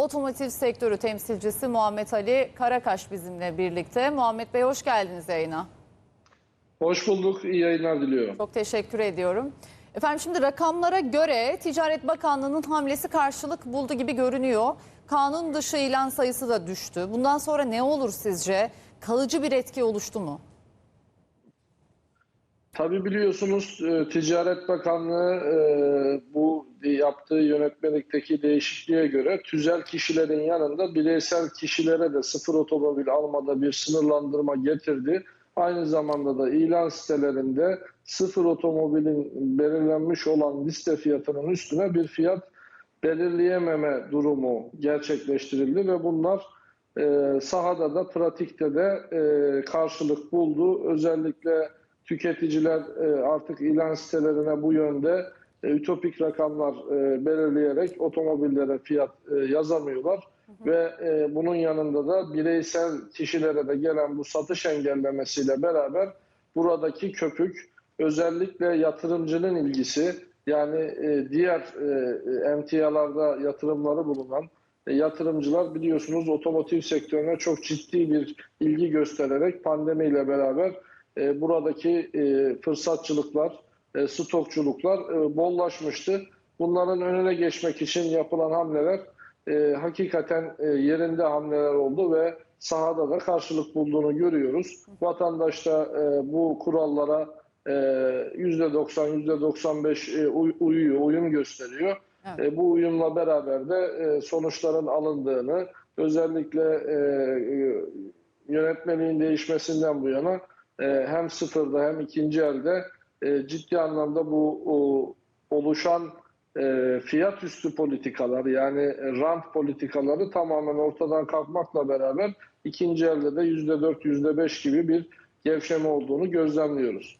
Otomotiv sektörü temsilcisi Muhammed Ali Karakaş bizimle birlikte. Muhammed Bey hoş geldiniz yayına. Hoş bulduk. İyi yayınlar diliyorum. Çok teşekkür ediyorum. Efendim şimdi rakamlara göre Ticaret Bakanlığı'nın hamlesi karşılık buldu gibi görünüyor. Kanun dışı ilan sayısı da düştü. Bundan sonra ne olur sizce? Kalıcı bir etki oluştu mu? Tabii biliyorsunuz e, Ticaret Bakanlığı e, bu yaptığı yönetmelikteki değişikliğe göre tüzel kişilerin yanında bireysel kişilere de sıfır otomobil almada bir sınırlandırma getirdi. Aynı zamanda da ilan sitelerinde sıfır otomobilin belirlenmiş olan liste fiyatının üstüne bir fiyat belirleyememe durumu gerçekleştirildi ve bunlar e, sahada da pratikte de karşılık buldu. Özellikle tüketiciler e, artık ilan sitelerine bu yönde e, ütopik rakamlar e, belirleyerek otomobillere fiyat e, yazamıyorlar. Ve e, bunun yanında da bireysel kişilere de gelen bu satış engellemesiyle beraber buradaki köpük özellikle yatırımcının ilgisi yani e, diğer e, emtialarda yatırımları bulunan e, yatırımcılar biliyorsunuz otomotiv sektörüne çok ciddi bir ilgi göstererek pandemiyle beraber e, buradaki e, fırsatçılıklar, e, stokçuluklar e, bollaşmıştı. Bunların önüne geçmek için yapılan hamleler e, hakikaten e, yerinde hamleler oldu ve sahada da karşılık bulduğunu görüyoruz. Vatandaş da e, bu kurallara e, %90, %95 e, uy- uyuyor, uyum gösteriyor. Evet. E, bu uyumla beraber de e, sonuçların alındığını, özellikle e, e, yönetmeliğin değişmesinden bu yana hem sıfırda hem ikinci elde e, ciddi anlamda bu oluşan e, fiyat üstü politikalar yani rant politikaları tamamen ortadan kalkmakla beraber ikinci elde de %4, %5 gibi bir gevşeme olduğunu gözlemliyoruz.